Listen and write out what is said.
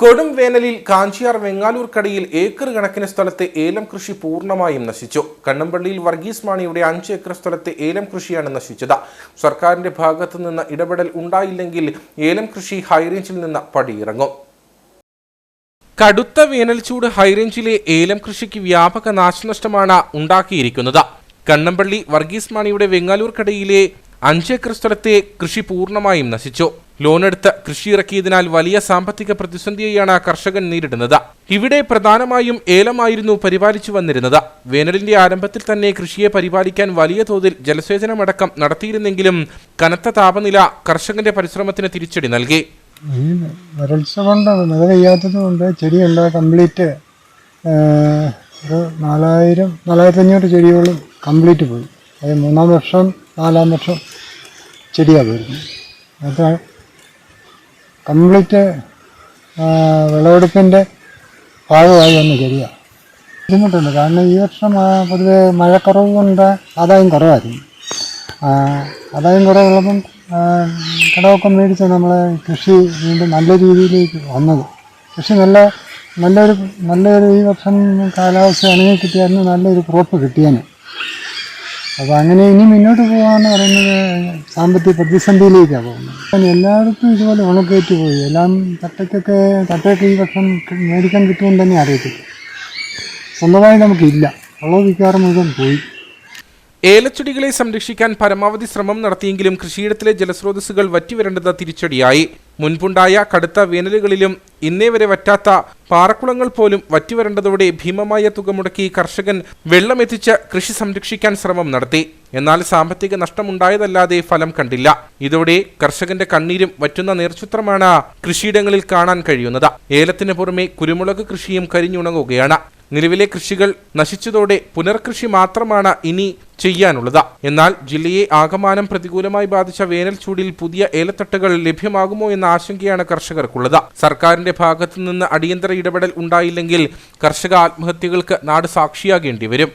കൊടും വേനലിൽ കാഞ്ചിയാർ വെങ്ങാലൂർ കടയിൽ ഏക്കർ കണക്കിന് സ്ഥലത്തെ ഏലം കൃഷി പൂർണമായും നശിച്ചു. കണ്ണമ്പള്ളിയിൽ വർഗീസ് മാണിയുടെ അഞ്ച് ഏക്കർ സ്ഥലത്തെ ഏലം കൃഷിയാണ് നശിച്ചത്. സർക്കാരിന്റെ ഭാഗത്തു നിന്ന് ഇടപെടൽ ഉണ്ടായില്ലെങ്കിൽ ഏലം കൃഷി ഹൈറേഞ്ചിൽ നിന്ന് പടിയിറങ്ങും. കടുത്ത വേനൽച്ചൂട് ഹൈറേഞ്ചിലെ ഏലം കൃഷിക്ക് വ്യാപക നാശനഷ്ടമാണ് ഉണ്ടാക്കിയിരിക്കുന്നത്. കണ്ണമ്പള്ളി വർഗീസ് മാണിയുടെ വെങ്ങാലൂർ കടയിലെ അഞ്ചേക്കർ സ്ഥലത്തെ കൃഷി പൂർണമായും നശിച്ചു. ലോണെടുത്ത് കൃഷി ഇറക്കിയതിനാൽ വലിയ സാമ്പത്തിക പ്രതിസന്ധിയെയാണ് കർഷകൻ നേരിടുന്നത്. ഇവിടെ പ്രധാനമായും ഏലമായിരുന്നു പരിപാലിച്ചു വന്നിരുന്നത്. വേനലിന്റെ ആരംഭത്തിൽ തന്നെ കൃഷിയെ പരിപാലിക്കാൻ വലിയ തോതിൽ ജലസേചനമടക്കം നടത്തിയിരുന്നെങ്കിലും കനത്ത താപനില കർഷകന്റെ പരിശ്രമത്തിന് തിരിച്ചടി നൽകി. വരൾച്ച കൊണ്ട് മഴ കൊണ്ട് കംപ്ലീറ്റ് ഒരു നാലായിരം നാലായിരത്തി അഞ്ഞൂറ് ചെടികളും കംപ്ലീറ്റ് പോയി. അത് മൂന്നാം വർഷം നാലാം വർഷം ചെടിയാണ് പോയിരുന്നത്. അത് കംപ്ലീറ്റ് വിളവെടുപ്പിന്റെ ഭാഗമായി ഒന്ന് ചെടിയാണ് ബുദ്ധിമുട്ടുണ്ട്. കാരണം ഈ വർഷം പൊതുവെ മഴക്കുറവ് കൊണ്ട് ആദായം കുറവായിരുന്നു. ആദായം കുറവുള്ളപ്പം കടമൊക്കെ മേടിച്ച് നമ്മൾ കൃഷി വീണ്ടും നല്ല രീതിയിലേക്ക് വന്നത്. കൃഷി നല്ല നല്ലൊരു നല്ലൊരു ഈ വർഷം കാലാവസ്ഥ ഇണങ്ങി കിട്ടിയായിരുന്നു നല്ലൊരു ക്രോപ്പ് കിട്ടിയാണ് അപ്പോൾ അങ്ങനെ ഇനി മുന്നോട്ട് പോകാമെന്ന് പറയുന്നത് സാമ്പത്തിക പ്രതിസന്ധിയിലേക്കാണ് പോകുന്നത്. എല്ലായിടത്തും ഇതുപോലെ ഉണക്കേറ്റ് പോയി. എല്ലാം തട്ടയ്ക്കൊക്കെ തട്ടയൊക്കെ ഈ വർഷം മേടിക്കാൻ കിട്ടുമെന്ന് തന്നെ അറിയത്തില്ല. സ്വന്തമായി നമുക്കില്ല. ഉള്ളത് മിക്കവാറും മുഴുവൻ പോയി. ഏലച്ചെടികളെ സംരക്ഷിക്കാൻ പരമാവധി ശ്രമം നടത്തിയെങ്കിലും കൃഷിയിടത്തിലെ ജലസ്രോതസ്സുകൾ വറ്റിവരേണ്ടത് തിരിച്ചടിയായി. മുൻപുണ്ടായ കടുത്ത വേനലുകളിലും ഇന്നേ വരെ വറ്റാത്ത പാറക്കുളങ്ങൾ പോലും വറ്റിവരേണ്ടതോടെ ഭീമമായ തുക മുടക്കി കർഷകൻ വെള്ളമെത്തിച്ച് കൃഷി സംരക്ഷിക്കാൻ ശ്രമം നടത്തി. എന്നാൽ സാമ്പത്തിക നഷ്ടമുണ്ടായതല്ലാതെ ഫലം കണ്ടില്ല. ഇതോടെ കർഷകന്റെ കണ്ണീരും വറ്റുന്ന നേർചിത്രമാണ് കൃഷിയിടങ്ങളിൽ കാണാൻ കഴിയുന്നത്. ഏലത്തിന് പുറമെ കുരുമുളക് കൃഷിയും കരിഞ്ഞുണങ്ങുകയാണ്. നിലവിലെ കൃഷികൾ നശിച്ചതോടെ പുനർകൃഷി മാത്രമാണ് ഇനി ചെയ്യാനുള്ളത്. എന്നാൽ ജില്ലയെ ആകമാനം പ്രതികൂലമായി ബാധിച്ച വേനൽ ചൂടിൽ പുതിയ ഏലത്തട്ടുകൾ ലഭ്യമാകുമോ എന്ന ആശങ്കയാണ് കർഷകർക്കുള്ളത്. സർക്കാരിന്റെ ഭാഗത്തു നിന്ന് അടിയന്തര ഇടപെടൽ ഉണ്ടായില്ലെങ്കിൽ കർഷക ആത്മഹത്യകൾക്ക് നാട് സാക്ഷിയാകേണ്ടി വരും